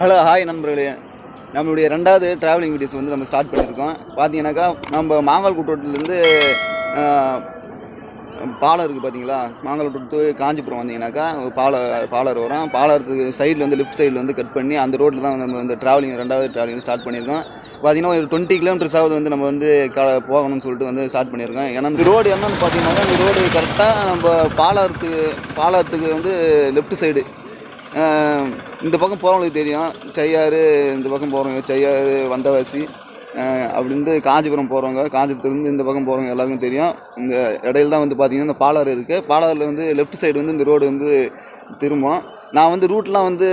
Hello hi நண்பர்களே. நம்மளுடைய ரெண்டாவது ட்ராவலிங் வீடியோஸ் வந்து நம்ம ஸ்டார்ட் பண்ணியிருக்கோம். பார்த்தீங்கன்னாக்கா நம்ம மாங்கால் கூட்டோட்டிலேருந்து பாலம் இருக்குது பார்த்தீங்களா மாங்கால் கூட்டு காஞ்சிபுரம் வந்தீங்கன்னாக்கா ஒரு பாலர் பாலர் வரும். பாலத்துக்கு சைடில் வந்து லெஃப்ட் சைடில் வந்து கட் பண்ணி அந்த ரோட்டில் தான் நம்ம வந்து ட்ராவலிங் ரெண்டாவது ட்ராவலிங் ஸ்டார்ட் பண்ணியிருக்கோம். பார்த்தீங்கன்னா ஒரு டுவெண்ட்டி கிலோமீட்டர்ஸாவது வந்து நம்ம வந்து க போகணும்னு சொல்லிட்டு வந்து ஸ்டார்ட் பண்ணியிருக்கோம். ஏன்னா இந்த ரோடு என்னன்னு பார்த்தீங்கன்னா இந்த ரோடு கரெக்டாக நம்ம பாலத்துக்கு பாலத்துக்கு வந்து லெஃப்ட் சைடு இந்த பக்கம் போகிறவங்களுக்கு தெரியும். செய்யாறு இந்த பக்கம் போகிறவங்க செய்யாறு வந்தவாசி ஆஹ் அப்படின்னு காஞ்சிபுரம் போகிறவங்க காஞ்சிபுரத்துலேருந்து இந்த பக்கம் போகிறவங்க எல்லாருக்கும் தெரியும். இந்த இடையில தான் வந்து பார்த்திங்கன்னா இந்த பாலாறு இருக்குது பாலாறில் வந்து லெஃப்ட் சைடு வந்து இந்த ரோடு வந்து திரும்பும். நான் வந்து ரூட்லாம் வந்து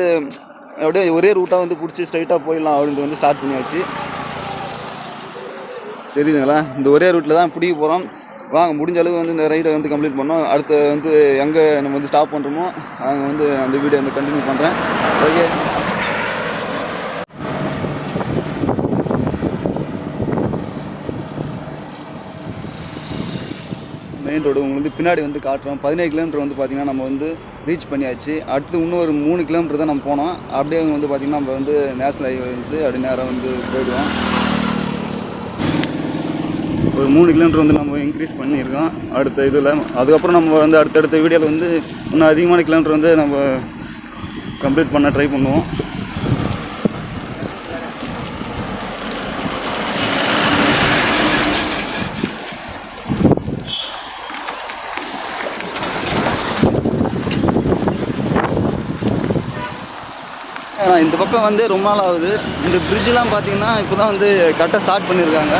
அப்படியே ஒரே ரூட்டாக வந்து பிடிச்சி ஸ்ட்ரைட்டாக போயிடலாம் அப்படின்ட்டு வந்து ஸ்டார்ட் பண்ணியாச்சு. தெரியுதுங்களா? இந்த ஒரே ரூட்டில் தான் பிடிக்க போகிறோம் வாங்க முடிஞ்ச அளவுக்கு வந்து இந்த ரைடை வந்து கம்ப்ளீட் பண்ணோம். அடுத்து வந்து எங்கே நம்ம வந்து ஸ்டாப் பண்ணுறோமோ அங்கே வந்து அந்த வீடியோ வந்து கண்டினியூ பண்ணுறேன் ஓகே மெயின் ரோடு உங்களுக்கு வந்து பின்னாடி வந்து காட்டுறோம். பதினேழு கிலோமீட்டர் வந்து பார்த்திங்கன்னா நம்ம வந்து ரீச் பண்ணியாச்சு. அடுத்து இன்னும் ஒரு மூணு கிலோமீட்டர் தான் நம்ம போனோம். அப்படியே வந்து பார்த்திங்கன்னா நம்ம வந்து நேஷனல் ஹைவே வந்து அப்படி நேராக வந்து போயிடுவோம். ஒரு மூணு கிலோமீட்டர் வந்து நம்ம இன்க்ரீஸ் பண்ணியிருக்கோம். அடுத்த இதில் அதுக்கப்புறம் நம்ம வந்து அடுத்தடுத்த வீடியோவில் வந்து இன்னும் அதிகமான கிலோமீட்டர் வந்து நம்ம கம்ப்ளீட் பண்ண ட்ரை பண்ணுவோம். இந்த பக்கம் வந்து ரொம்ப நாள் ஆகுது. இந்த பிரிட்ஜெலாம் பார்த்தீங்கன்னா இப்போ தான் வந்து கரெக்டாக ஸ்டார்ட் பண்ணியிருக்காங்க.